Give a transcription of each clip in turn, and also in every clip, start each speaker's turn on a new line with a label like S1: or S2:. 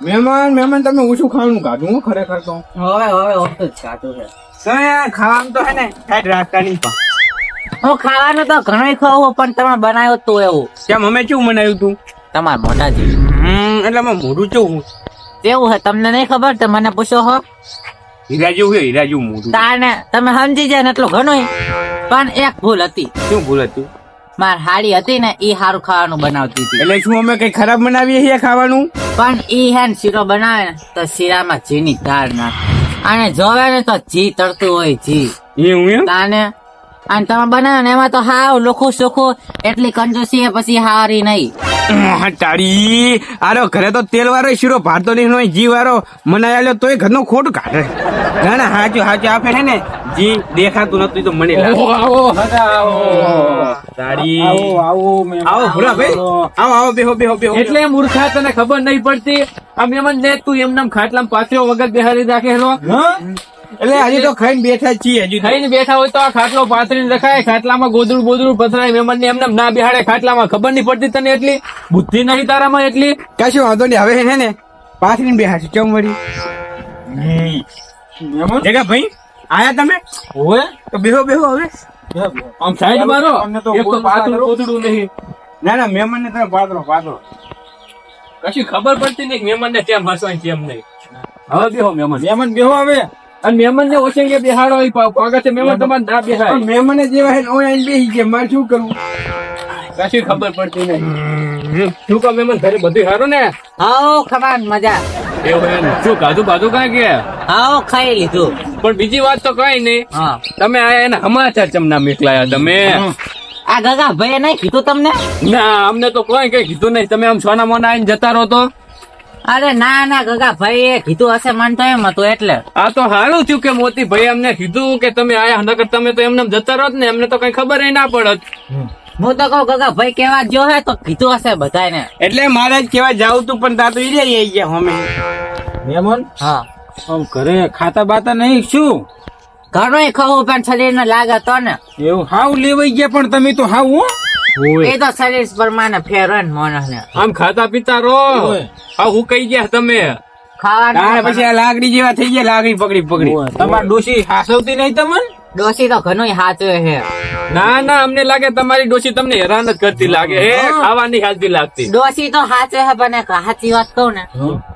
S1: મહેમાન મહેમાન તમે ઓછું ખાવાનું કાઢું હું ખરેખર તો?
S2: હવે હવે ઓછું જ કાઢું છે.
S1: ખાવાનું તો હે ને ટાઈટ રાખતા નહીં પણ.
S2: હું ખાવાનું તો ઘણો ખાવું પણ તમે બનાવ્યો તો એવું.
S1: કેમ અમે કેવું બનાવ્યું તું?
S2: તમારા મોઢાથી.
S1: હમ એટલે અમે મોઢું કેવું?
S2: કેવું છે તમને નહીં ખબર? તો મને પૂછો હો.
S1: હીરા જેવું છે હીરા મોઢું.
S2: તાને તમે સમજી જાય ને એટલું ઘણું પણ એક ભૂલ હતી.
S1: શું ભૂલ હતું?
S2: માર હાડી હતી ને એ સારું ખાવાનું બનાવતી હતી.
S1: એટલે શું અમે કઈ ખરાબ બનાવીએ છીએ ખાવાનું?
S2: પણ ઈ હે ને શીરો બનાવે ને તો શીરામાં જીની ધાર નાખે. અને જોવે ને તો જી તરતું હોય જી.
S1: એવું
S2: તાને અને તમે બનાવો ને એમાં તો હાવ લોખો સોખો એટલી કંજૂસી પછી હારી નહીં.
S1: તારી આરો ઘરે તો તેલ વાળો શીરો ભારતો નહીં હોય જી વાળો મનાય આલ્યો તોય ઘરનું ખોટ કાઢે. ના ના હાચું હાચું. આપે છે ને જી દેખાતું નતું તો મને
S3: આવો. આવો
S1: તારી.
S3: આવો આવો
S1: ભૂરા ભાઈ. આવો આવો બેહો બેહો બેહો.
S3: એટલે મૂર્ખા તને ખબર નહીં પડતી. આ મેમન ને તું એમનામ ખાટલામાં પાથર્યો વગર બેહારી રાખેલો
S1: એટલે હજી તો ખાઈને બેઠા છીએ હજી.
S3: ખાઈને બેઠા હોય તો આ ખાટલો પાથરીને રખાય ખાટલામાં ગોદડું બોદડું પથરાય મહેમાન ને એમને ના બેહાડે ખાટલામાં ખબર નહીં પડતી તને એટલી? બુદ્ધિ નહીં તારામાં એટલી?
S1: કશું વાંધો નહીં હવે છે ને પાથરીને બેહાડશે કેમ વળી? જગા ભાઈ આયા તમે?
S3: હોય
S1: તો બેહો બેહો હવે.
S3: આમ સાઈડ મારો. એક તો
S1: પાથરું
S3: ગોદડું નહીં.
S1: ના ના મહેમાન ને તમે પાથરો પાથરો.
S3: કશી ખબર પડતી નહીં મહેમાન ને કેમ હસવાય કેમ નહીં. હવે બેહો મહેમાન. મહેમાન બેહો હવે. અને મહેમાન ને ઓછે બેહાડો ઈ પા- પાગા છે મહેમાન તમારે ના બેહાય.
S1: મહેમાન જેવા હેન ઓય આઈને બેસી ગયા મારે શું કરવું?
S3: કશી ખબર પડતી નહીં. શું કહો મહેમાન ઘરે બધું સારું ને?
S2: આવો ખવાન મજા.
S3: એવું એમ. શું કાધું બાધું કાંઈ કે?
S2: આવો ખાઈ લીધું.
S3: પણ બીજી વાત તો કઈ નહીં. તમે આ એના સમાચાર ચમના મોકલાયા તમે?
S2: આ ગગા ભાઈ નહીં કીધું તમને?
S3: ના અમને તો કોઈ કઈ કીધું નહીં. તમે આમ સોના મોના આવીને જતા રહો તો?
S2: અરે ના ના ગગા ભાઈ એ કીધું હશે મન તો એમ હતું એટલે.
S3: આ તો સારું થયું કે મોતી ભાઈ અમને કીધું કે તમે આયા નકર તમે તો એમને જતા રહો ને એમને તો કઈ ખબર ના પડત.
S2: હું તો કહું ગગા ભાઈ કેવા જો હે તો કીધું હશે બધાને
S1: એટલે મારે જ કેવા જાવું તું પણ તાતું તો ઈ રહી ગયા હમે.
S4: મહેમાન
S2: હા.
S4: આમ ઘરે ખાતા બાતા નહીં શું?
S2: ઘણું ખાવું પણ શરીર ને લાગે તો ને.
S4: એવું હાવ લેવાઈ ગયા પણ તમે તો હાવ હો?
S2: એ તો શરીર પરમાને ફેર હોય ને માણસ ને.
S3: આમ ખાતા પીતા
S4: રો.
S3: હા હું કઈ ગયા તમે.
S2: ખાવાનું
S1: પછી આ લાકડી જેવા થઈ ગયા લાગણી પકડી પકડી.
S4: તમાર ડોશી હાસવતી નહીં તમને?
S2: ડોસી તો ઘણું હાચવે છે.
S3: ના ના અમને લાગે તમારી ડોશી તમને હેરાન જ કરતી લાગે. હે ખાવાની હાલતી લાગતી.
S2: ડોસી તો હાચવે છે પણ એક સાચી વાત કહું ને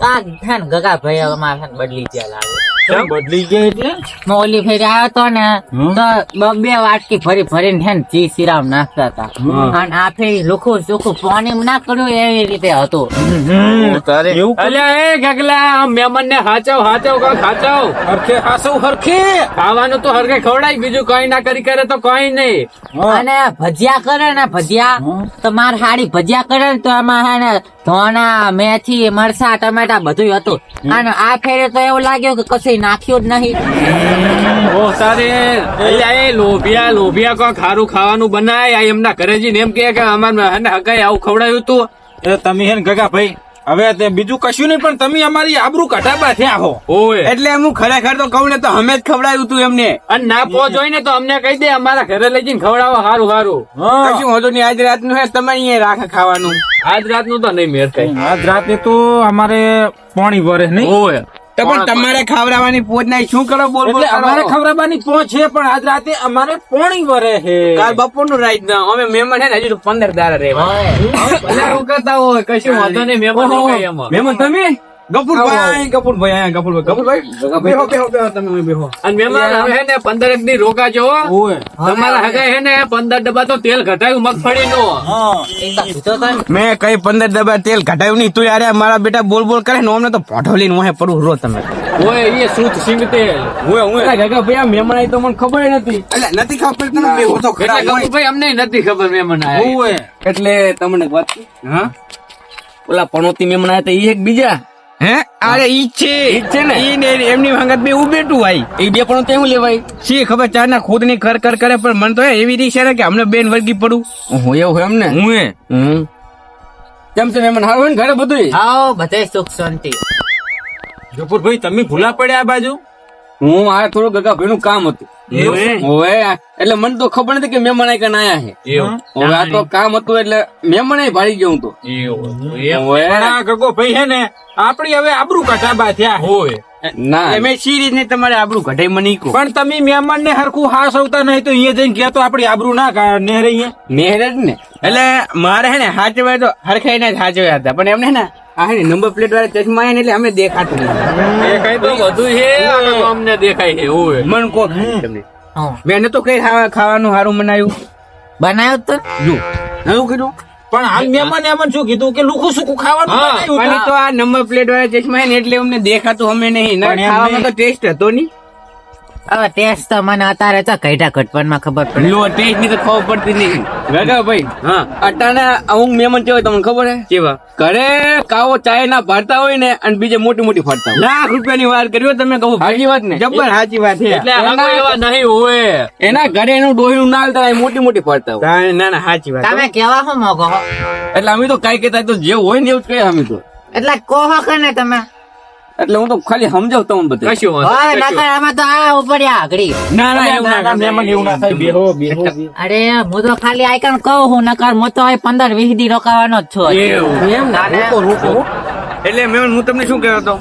S2: તો આ ગગા ભાઈ અમારે છે બદલી ગયા લાગે.
S4: બદલી ગયા એટલે?
S2: ઓલી ફેરી આવ્યો તો ને તો બે વાટકી ફરી ભરીને છે ને જી સિરામ નાખતા હતા. અને આ ફેરી લુખું સુખું પાણી ના કર્યું એવી રીતે હતું.
S3: અલ્યા એ ગગલા મહેમાન ને હાચવ હાચવ કા ખાચવ?
S4: હરખે હાસવ હરખે!
S3: ખાવાનું તો હરખે ખવડાય બીજું કઈ ના કરી કરે તો કઈ નહીં.
S2: અને ભજીયા કરે ને ભજીયા તો માર હાડી ભજીયા કરે ને તો એમાં હે ને ધોણા મેથી મરસા ટમેટા બધું હતું. અને આ ફેરે તો એવું લાગ્યું કે કશું નાખ્યું જ નહીં.
S3: ઓ સારે. એ લોભિયા લોભિયા કોઈ ખારું ખાવાનું બનાય આ એમના ઘરે જઈને એમ કે કે અમારે હને આવું ખવડાયું તું.
S4: એ તમે હે ને ગગા ભાઈ હવે તે બીજું કશું નહીં પણ તમે અમારી આબરૂ કટાબા થયા હો.
S3: ઓય
S1: એટલે હું ખરેખર તો કહું ને તો અમે જ ખવડાવ્યું તું એમને.
S3: અને ના પહોંચ હોય ને તો અમને કહી દે અમારા ઘરે લઈ જઈને ખવડાવો સારું સારું
S4: હા.
S1: કશું વાંધો નહીં આજ રાતનું હે તમે અહીંયા રાખે ખાવાનું.
S3: આજ રાતનું તો નહીં મેર કઈ.
S4: આજ રાતે તો અમારે પાણી ભરે નહીં.
S3: ઓય
S1: તો પણ તમારે ખાવડાવવાની પોચ નહીં શું કરો? બોલ બોલ
S4: એટલે અમારે ખવડાવવાની પહોંચ છે પણ આજ રાતે અમારે પોણી વરે છે.
S1: કાલ બપોરનું રાઈટ ના અમે મહેમાન હે ને હજુ તો પંદર દાડા રે
S3: ભલે કરતા હોય કશું વાંધો નહીં મહેમાન
S1: મહેમાન તમે? ગફુરભાઈ ગફુરભાઈ આયા ગફુરભાઈ ગફુરભાઈ બેહો બેહો બેહો તમે બેહો.
S3: અને મહેમાન હવે હે ને પંદર એક દી રોકાજો તમારા હગાઈ હે. ને પંદર ડબ્બા તો તેલ ઘટાયું મગફળી નો.
S4: હા.
S2: એ ને.
S1: મેં કઈ પંદર ડબ્બા તેલ ઘટાયું નહીં. તું યાર મારા બેટા બોલ બોલ કરે ને અમને તો પોઠો લઈને મોહે પડું. રો તમે.
S3: ઓય એ શુદ્ધ સિંગ તેલ.
S1: હું હું
S3: અલા ગગા ભાઈ મહેમાન આઈ તો મને ખબર નથી.
S1: એટલે નથી ખબર તમે બેહો તો ખરા હોય.
S3: અમને નથી ખબર મહેમાન આયા.
S4: ઓય.
S1: એટલે તમને વાત
S3: હા?
S1: ઓલા પણોતી મેમણા તા ઈ એક બીજા. હે? અરે ઈ છે. ઈ છે ને? ઈ ને એમની વાંગત બે ઉભેટું ભાઈ એ બે પણ તેવું લેવાય? શી ખબર ચાર ના ખુદની કર કર કરે પણ મને તો એવી રીત છે ને કે અમને બેન વર્ગી પડું. હું એવું એમ ને? હું એ. હમ. કેમ છે મેમન હારું ને ઘરે બધું
S2: આવો બધે સુખ શાંતિ.
S4: ગફુરભાઈ તમે ભૂલા પડ્યા આ બાજુ?
S1: હું આ થોડું ગગા ભાઈ નું કામ હતું હવે એટલે મને તો ખબર નથી કે મહેમાન આયા આયા છે
S3: એવું.
S1: હવે આ તો કામ હતું એટલે મહેમાન અહીં ભાળી ગયો તો.
S4: ગગો ભાઈ છે ને આપડી હવે આબરૂ કટાબા થયા
S3: હોય.
S1: ના. એમે સી રીતને તમારે આબરૂ ઘટે મની કો
S4: પણ તમે મહેમાન ને હરખું હાસ આવતા નહીં તો અહીંયા જઈને ગયા તો આપડી આબરૂ ના કા- નેહરે અહીંયા
S1: નેહરે જ ને એટલે મારે હે ને હાચવાય તો હરખાઈ ના હાચવ્યા હતા. પણ એમને હે ને આ હે નંબર પ્લેટ વાળા ચશ્મા હે ને એટલે અમે દેખાતું નહીં
S3: દેખાય તો બધું છે અને અમને દેખાય છે
S1: મન કો તમને. તો કઈ ખાવા ખાવાનું સારું બનાવ્યું.
S2: બનાવ્યું તો?
S1: જો નવું કીધું?
S4: પણ હાલ મહેમાન એમ શું કીધું કે લુખું સુખું ખાવાનું
S1: પણ
S4: તો.
S1: આ નંબર પ્લેટ વાળા ચશ્મા હે ને એટલે અમને દેખાતું અમે નહીં. ખાવામાં તો ટેસ્ટ હતો નહીં.
S2: હવે ટેસ્ટ તો મને અત્યારે તો કઈટા ઘટપણમાં ખબર પડે.
S1: લો ટેસ્ટની તો ખબર પડતી નહીં. વેગા ભાઈ હા. અટાણે અમુક મહેમાન કેવાય તમને ખબર હે? કેવા? ઘરે કાવો ચાય ના ભરતા હોય ને અને બીજે મોટી મોટી ફરતા લાખ રૂપિયા ની વાર કર્યો તમે કહું. સાચી વાત ને? જબર સાચી વાત છે.
S3: એટલે એવા નહીં હોય.
S1: એના ઘરે એનું ડોહીનું નાલ હાલતા મોટી મોટી ફરતા હોય. ના ના સાચી વાત.
S2: તમે કેવા હો મોગો
S1: એટલે અમે તો કઈ કહેતા તો જે હોય ને એવું જ કહે અમે તો.
S2: એટલે કોહો કે ને તમે.
S1: એટલે હું તો ખાલી સમજાવ તમને બધું.
S3: કશું વાંધો
S2: તો આ ઉપડ્યા આગળી.
S1: ના ના
S4: ના,
S1: એવું
S4: ના, ના, મહેમાન એવું ના થાય. બેહો બેહો
S2: અરે હું તો ખાલી આઈકન કહું હું નકર હું તો પંદર વીસ દી રોકાવાનો જ છું.
S1: એમ
S2: ના, ના.
S1: રોકો રોકો એટલે મેં હું તમને શું કહેતો હતો?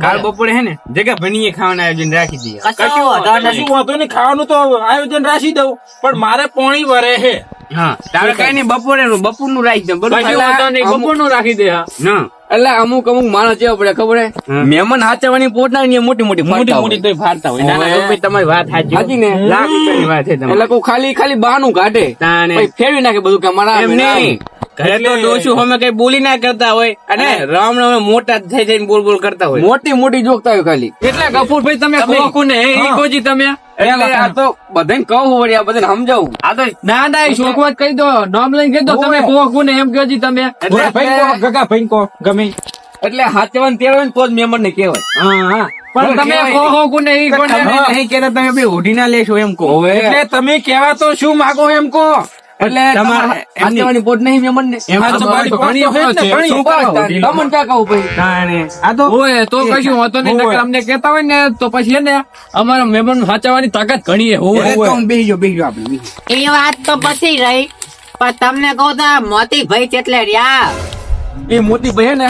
S1: કાલ બપોરે હે ને જગ્યા ભણીએ ખાવાનું આયોજન રાખી દઈએ.
S2: કશો વાંધો નહીં.
S4: ખાવાનું તો આયોજન રાખી દઉં પણ મારે પોણી વરે હે.
S1: હા તારે કઈ નહીં બપોરે રાખી દે. બપોર
S3: કશું વાંધો નહીં
S1: અમુક-
S3: બપોરનું રાખી દે હા.
S1: ના. એટલે અમુક અમુક માણસ જેવા પડે ખબર મહેમાન હાચવાની પોટ ના મોટી મોટી
S4: મોટી મોટી. તો ફાડતા હોય.
S1: તમારી વાત સાચી ને? લાખ વાત છે એટલે ખાલી ખાલી બહાનું કાઢે. ફેરવી નાખે બધું કે મારા એમ નહીં. ઘરે તો ડોશું હમે કઈ બોલી ના કરતા હોય અને રામ રામ મોટા થઈ જઈને બોલ બોલ કરતા હોય. મોટી મોટી જોકતા હોય ખાલી.
S3: તમે કોને? હે. કોજી તમે?
S1: એટલે આ તો બધાને કહું વળી આ બધાને સમજાવું.
S3: આ તો ના ના ઈ શોખવત કહી દો. નામ લઈને કહી દો તમે એમ તમે.
S4: ભાઈ ગગા ભાઈ ગમે.
S1: એટલે હાચવાન ને તો જ મહેમાન ને કહેવાય.
S4: હા હા.
S3: પણ તમે કહો કે
S1: તમે નહીં કહેતા તમે બે ઓઢી ના લેશો એમ કહો.
S4: એટલે તમે કેવા તો શું માગો એમ કહો.
S1: એટલે તમારે પોટ નહીં મહેમાન મને
S4: એમાં તો મારી
S3: ઘણી
S4: પોટ તો
S3: વખત
S4: છે જ ને,
S1: પાણી. તમને ક્યાં કહું ભાઈ? આ તો
S3: ઓય તો કશું હોતો નહીં નકર અમને કહેતા હોય ને તો પછી હે ને અમારા મહેમાન સાચવવાની તાકાત ઘણી હોય
S1: તો હું બેસી જાઉં, બેસી આપણે,
S2: એ વાત તો પછી રહી પણ તમને કહું તો મોતી ભાઈ કેટલે રહ્યા.
S1: એ મોતી ભાઈ ને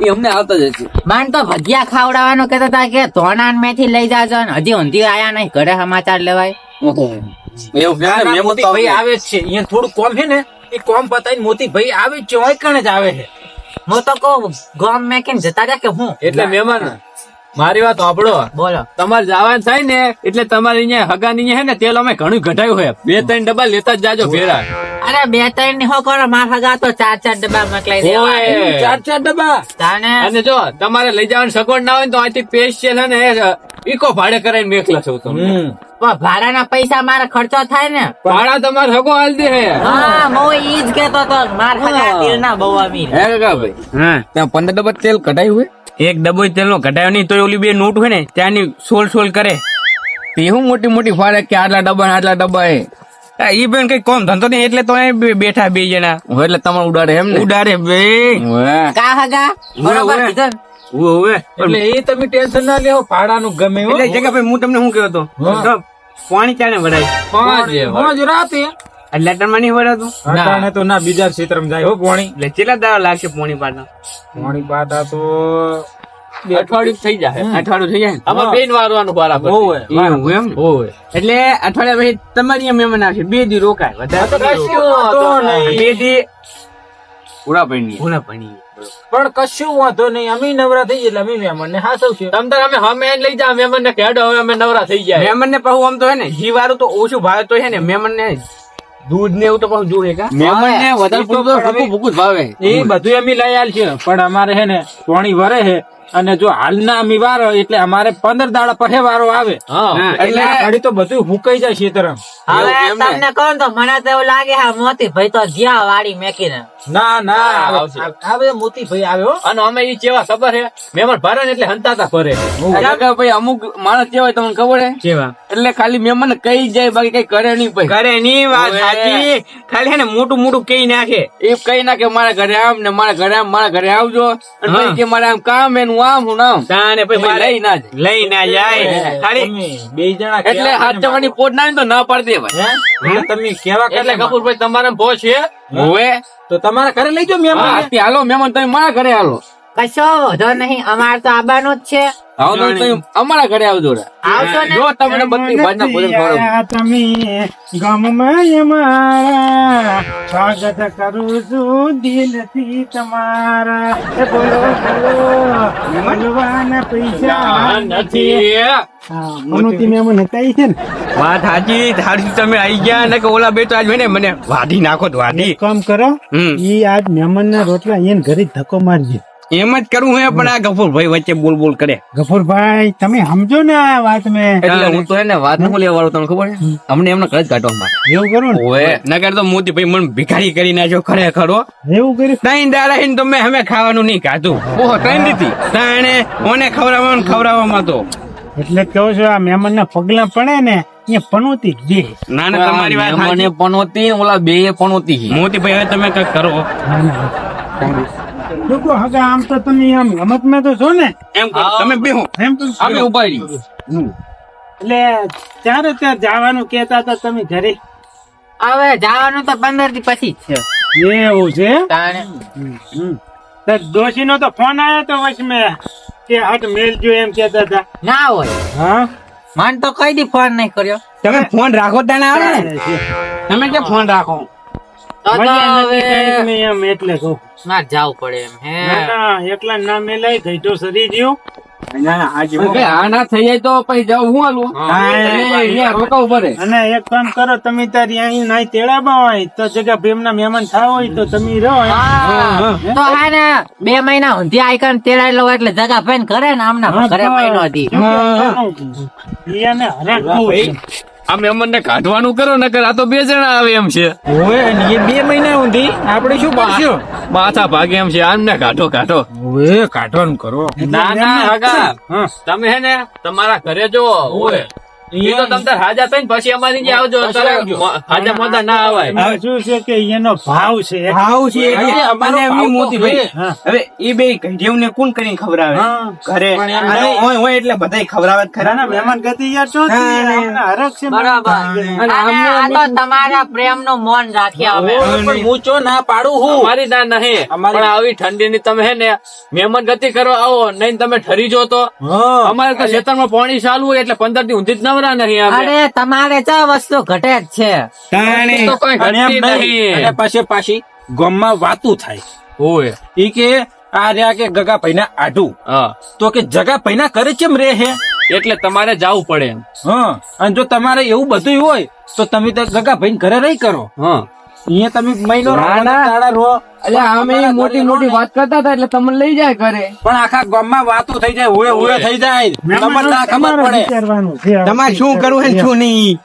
S1: એ અમને આવતા જ છે
S2: માન તો ભજીયા ખાવડાવવાનું કહેતા હતા કે ધોણા મેથી લઈ જાજો ને હજી ઊંધી આયા નહીં ઘરે સમાચાર લેવાય.
S1: એવું
S4: ના,
S1: કહે
S4: ના,
S1: મહેમાન આવે.
S4: આવે છે. અહીંયા થોડું કોમ છે ને એ કોમ પતાઈને મોતીભાઈ આવે છે હોય કણે જ આવે છે.
S2: હું તો કહું ગોમ મેં કેમ જતા રહ્યા કે હું?
S3: એટલે મહેમાન. મારી વાત સાંભળો.
S2: બોલો.
S3: તમારે જવાનું થાય ને એટલે તમારે અહીંયા હગા ની હે ને તેલ અમે ઘણું ઘટાયું હોય બે ત્રણ ડબ્બા લેતા જ જાજો ભેરા
S2: અરે બે ત્રણની હો કરો? માર હગા તો ચાર ચાર ડબ્બા મોકલાઈ દેવા.
S4: ચાર ચાર ડબ્બા.
S2: તાને
S3: અને જો તમારે લઈ જવાની સગવડ ના હોય તો અહીંથી પેસ્ટ છે ને ઈકો ભાડે કરાવીને મેકલા છો તમે.
S2: પણ ભાડાના પૈસા મારે ખર્ચો થાય ને?
S3: ભાડા તમારે હગો હાલ દે હે
S2: હા મો ઈ જ કેતો તો માર હગા તેલ ના બહુ અમીર
S1: હે કાકા ભાઈ હા. ત્યાં પંદર ડબ્બા તેલ કઢાયું હોય એક ડબ્બો તેલ નો કઢાયો નહીં તો ઓલી બે નોટ હોય ને ત્યાંની સોલ સોલ કરે. તે એવું મોટી મોટી ફાળે કે આટલા ડબ્બા ને આટલા ડબ્બા એ ઈ બેન કઈ કોમ ધંધો નહીં એટલે તો બેઠા બે જણા. એટલે તમારે ઉડાડે એમ ને? ઉડાડે બે.
S2: કા હગા? બરોબર કીધું
S4: એટલે એ તમે ટેન્શન ના લેવો ભાડાનું ગમે
S1: એટલે જગ્યા ભાઈ હું તમને શું કહેતો? પાણી ચાને વડાય
S3: પાંચ
S4: રાતે.
S1: એટલે લેટરમાં નહીં વડાતું
S4: અટાણે તો ના બીજા ક્ષેત્રમાં જાય હો પોણી.
S1: એટલે કેટલા દાડા લાગશે પોણી પાટા
S4: પોણી પાટા તો
S3: અઠવાડિયું થઈ જાય.
S1: અઠવાડિયું થઈ જાય.
S3: આમાં બેન વારવાનું બરાબર
S4: હોવે.
S1: એમ? એટલે અઠવાડિયા પછી તમારી મહેમાન આવશે બે દી રોકાય. વધારે તો. બે દી પૂરા પડી પૂરા પડી
S4: પણ કશું વાંધો નહીં. અમે નવરા થઈ એટલે અમે મહેમાનને હાસવશું.
S3: તમ તાર અમે હમે લઈ જા મહેમાન ને કહેડો હવે અમે નવરા થઈ જાય
S1: મહેમાન ને પાછું આમ તો હે ને ઘી વાળું તો ઓછું ભાવે તો હે ને મહેમાન ને દૂધ ને એવું તો પાછું જોવે કા? મહેમાન ને વધારે ભૂકું ભૂકું ભાવે.
S4: એ બધું અમે લઈ આલ છે પણ અમારે હે ને પોણી વરે છે. અને જો હાલના મીવાર એટલે અમારે પંદર દાડા પહે વારો આવે એટલે ગાડી તો બધું હુકાઈ જાય છે
S2: હવે તમને કહું તો મને તો એવું લાગે હા મોતી ભાઈ તો ગયા વાડી મેકીને.
S4: ના ના. આવે આવે મોતી ભાઈ આવ્યો
S3: અને અમે ઈ કેવા ખબર હે મહેમાન ભરે એટલે હંતાતા ભરે
S1: ભાઈ અમુક માણસ કેવા હોય તમને ખબર હે
S4: કેવા
S1: એટલે ખાલી મહેમાન ને કઈ જાય બાકી કઈ કરે નહીં ભાઈ. કરે નહીં વાત સાચી. ખાલી હે ને મોટું મોટું કઈ નાખે. એ કઈ નાખે મારા ઘરે આમ ને મારા ઘરે આમ મારા ઘરે આવજો. અને પછી કે મારે આમ કામ એનું
S3: આમ હું આમ.
S1: તાણે પછી
S3: લઈ ના જાય.
S1: લઈ ના જાય. ખાલી
S4: બે જણા
S3: એટલે હાથ જવાની પોટ ના તો ના પાડી દે ભાઈ
S4: તમે કેવા
S3: એટલે કપૂરભાઈ તમારે ભો છે.
S1: હોવે
S4: તો તમારા ઘરે લઈ જાઓ મહેમાન
S3: હાલો મહેમાન તમે મારા ઘરે હાલો.
S2: કશો વધો નહીં અમારે તો આવવાનું જ છે.
S3: આવો તો તમે અમારા ઘરે આવજો રે.
S2: આવશો ને?
S3: જો તમને બધી ભાજના ભોજન ખવડાવું.
S5: તમે ગામમાં અમારા સ્વાગત કરું છું દિલથી તમારા. એ બોલો બોલો. મળવાના પૈસા
S3: નથી.
S5: મનોતી મેમન હતા ઈ છે ને.
S1: વાત સાચી સાચી તમે આવી ગયા ને કે ઓલા બે તો આજ મને મને વાઢી નાખો વાઢી.
S5: કામ કરો ઈ આજ મહેમાન ના રોટલા એને ઘરે ધક્કો મારજે.
S1: એમ જ કરવું હે પણ આ ગફુરભાઈ વચ્ચે બોલ બોલ કરે.
S5: ગફુરભાઈ તમે સમજો ને આ વાત મેં.
S3: એટલે હું તો એને વાતનું લેવા વાળો તમને ખબર છે? અમને એમને કદ કાઢવા માટે
S5: એવું કરું ને.
S1: ઓએ નગર તો મોતી ભાઈ મને ભિખારી કરી નાખ્યો ખરે ખરો
S5: એવું કરી
S1: ત્રણ દાડા હિન તો મેં અમે ખાવાનું નહીં ખાધું. ઓહો ત્રણ દીધી. તાણે ઓને ખવડાવવામાં ખવડાવવામાં તો.
S5: એટલે કહું છું આ મહેમાન ના પગલા પડે ને એ પનોતી બે.
S1: ના ના તમારી વાત
S3: મને
S1: પનોતી
S3: પણ હોતી ઓલા બે પણ હોતી
S1: મોતી ભાઈ હવે તમે કંઈક કરો.
S5: લોકો હગા આમ તો તમે આમ રમતમાં તો છો ને.
S1: એમ તમે બેહો
S5: એમ તો
S3: અમે ઊભા રહી
S5: એટલે ત્યારે ત્યાં જવાનું કેતા હતા તમે ઘરે?
S2: હવે જવાનું તો પંદરથી પછી જ છે.
S5: એવું છે? ડોશી નો તો ફોન આવ્યો તો વચમે કે હટ મેલજો એમ કેતા હતા.
S2: ના હોય.
S5: હા?
S2: મન તો કઈ દી ફોન નહીં કર્યો.
S1: તમે ફોન રાખો તને આવે ને. તમે કે ફોન રાખો?
S5: એમ એટલે કહું.
S2: ના જાવું પડે એમ હે.
S5: ના ના ના મેલાય ગઈઢો સરી ગયો.
S1: ના ના હાજી હો.
S3: ભાઈ, આ ના થઈ જાય તો પછી જાવ હું હાલું
S5: હા,
S3: એટલે અહીંયા રોકાવું પડે.
S5: અને એક કામ કરો તમે તારી અહીં નાઈ તેડાબા હોય તો જગા ભીમના મહેમાન થાવ તો તમે રહો
S2: તો બે મહિના ઊંધી આઈકન તેડાઈ લો એટલે જગા ફેન કરે ને આમના ઘરે મહિનો
S5: છે.
S3: આ મહેમાનને કાઢવાનું કરો નકર આ તો બે જણા આવે એમ છે.
S4: ઓય એ બે મહિના ઊંધી આપણે શું
S3: પાછો માથા ભાગે એમ છે આમને કાઢો કાઢો.
S4: ઓય કાઢવાનું કરો.
S3: ના ના હગા.
S4: હા.
S3: તમે હે ને તમારા ઘરે જો ઓય એ તો તમ તાર હાજા થઈને પછી અમારી જે આવજો
S4: પછી
S3: તારે
S4: આવજો.
S3: મો- હાજા મોદા ના આવાય.
S5: શું છે કે એનો ભાવ છે?
S1: ભાવ છે એટલે
S4: અરે, અમારો
S1: અને એમની મોતી ભાઈ હવે એ બે ગંઢેવને કોણ કરીને ખવડાવે? ઘરે.
S4: પણ એમ
S1: અને
S4: નહીં.
S1: હોય હોય એટલે બધાય ખવડાવે
S5: ખરા.
S1: ખરા
S5: મહેમાન ગતિ યાર છો
S1: હા, હા.
S5: અમને હરખ છે
S2: બરાબર.
S5: અને
S2: અને આ તો તમારા પ્રેમ નો મૌન રાખ્યા
S4: હવે. હું ચો ના પાડું હું?
S3: મારી ના નહીં.
S4: અમારી-
S3: પણ આવી ઠંડી ની તમે હે ને મહેમાન ગતિ કરો આવો નહીં તમે ઠરી જો તો. અમારે તો ખેતરમાં પાણી ચાલુ હોય એટલે પંદરથી ઊંધી જ નવરા નહીં
S2: અરે તમારે ચા વસ્તુ ઘટે જ છે.
S3: તો કોઈ ઘટતી
S4: નહીં. અને પછી પાછી ગામમાં વાતું થાય.
S3: ઓય.
S4: ઈ કે આ રહ્યા કે ગગા ભાઈ આઢું
S3: હા.
S4: તો કે જગા ભાઈ કરે કેમ રે હે?
S3: એટલે તમારે જવું પડે એમ.
S4: હા. અને જો તમારે એવું બધું હોય તો તમે તો ગગા ભાઈ ઘરે રહી કરો.
S3: હા.
S4: અહીંયા તમે મહિનો રહો.
S3: એટલે અમે મોટી મોટી વાત કરતા હતા એટલે તમને લઈ જાય ઘરે.
S4: પણ આખા ગામમાં વાતો થઈ જાય હુએ હુએ થઈ જાય. તમને ના ખબર પડે.
S1: તમારે શું કરવું હે શું નહીં?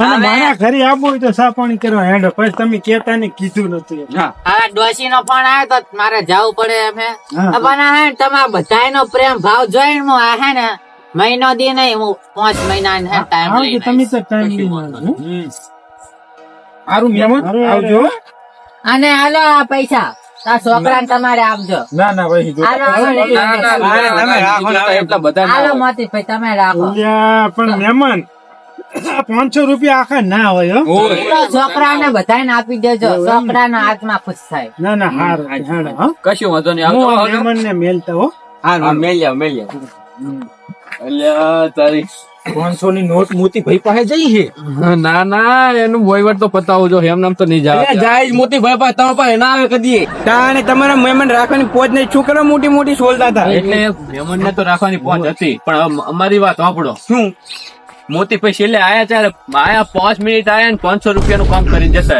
S5: અને મારા ઘરે આવવું હોય તો સા પાણી કરવા હેડો. પછી તમે કેતા ને કીધું નતું
S1: હા.
S2: હવે ડોશી નો ફોન આવ્યો તો મારે જવું પડે પણ તમારા બધા નો પ્રેમ ભાવ જોઈને હું આ હે ને મહિનો દી નહીં હું પાંચ મહિના ટાઈમ
S5: તમે તો ટાઈમ લઈને આવજો.
S4: હમ. સારું મહેમાન આવજો.
S2: અને હાલો આ પૈસા. આ છોકરાને તમારે આપજો.
S4: ના ના ભાઈ જો.
S2: હાલો
S3: ના, ના. ના,
S1: ને,
S3: બધા ના.
S2: મોતી ભાઈ તમે રાખો.
S5: પણ મહેમાન પાંચસો રૂપિયા આખા ના હોય હો.
S2: ને છોકરાને બધાને આપી દેજો. છોકરાના હાથમાં ખુશ થાય.
S5: ના ના હાર
S3: કશું વાંધો નહીં
S5: મહેમાન ને મેલતા હો.
S1: હા મેલ્યા મેલ્યા.
S3: અલ્યા તારી
S4: પાંચસો ની નોટ મોતી ભાઈ પાસે જઈ છે?
S3: ના ના એનું વહીવટ તો પતાવજો એમ નામ તો નહીં
S1: જાય જાય મોતી ભાઈ પાસે તમારા પાસે ના આવે કદી. તાણે તમારા મહેમાન રાખવાની પોચ નહીં. શું કરો મોટી મોટી સોલતા હતા?
S3: એટલે મહેમાન ને તો રાખવાની પહોંચ હતી પણ અમારી વાત સાંભળો.
S1: શું?
S3: મોતી પૈસા એટલે આયા ત્યારે આયા પાંચ મિનિટ આયા ને પાંચસો રૂપિયાનું કામ કરી
S1: જશે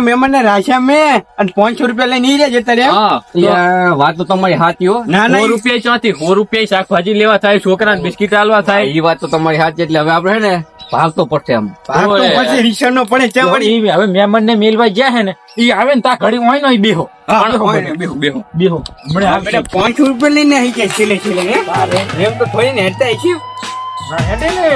S1: મેમન ને રાખ્યા મેં? અને પાંચસો રૂપિયા લઈને ઈ જતા
S3: રે વાત તો તમારી હાથી હો.
S1: ના, ના,
S3: રૂપિયા ચોથી સો રૂપિયા શાકભાજી લેવા થાય છોકરાને બિસ્કીટ આલવા થાય. એ વાત તો તમારી હાથી એટલે હવે આપણે ને ભાવ તો પડશે એમ
S1: ભાવ તો પછી હિસ્સો નો પડે
S4: હવે મેમન ને મેલવા ગયા હે ને ઈ આવે ને તા ઘડી હોય ને બેહો.
S1: પાંચસો રૂપિયા લઈને આવી જાય છેલ્લે છેલ્લે એમ તો થોડી ને હેઠતા છીએ.
S4: હેડે ને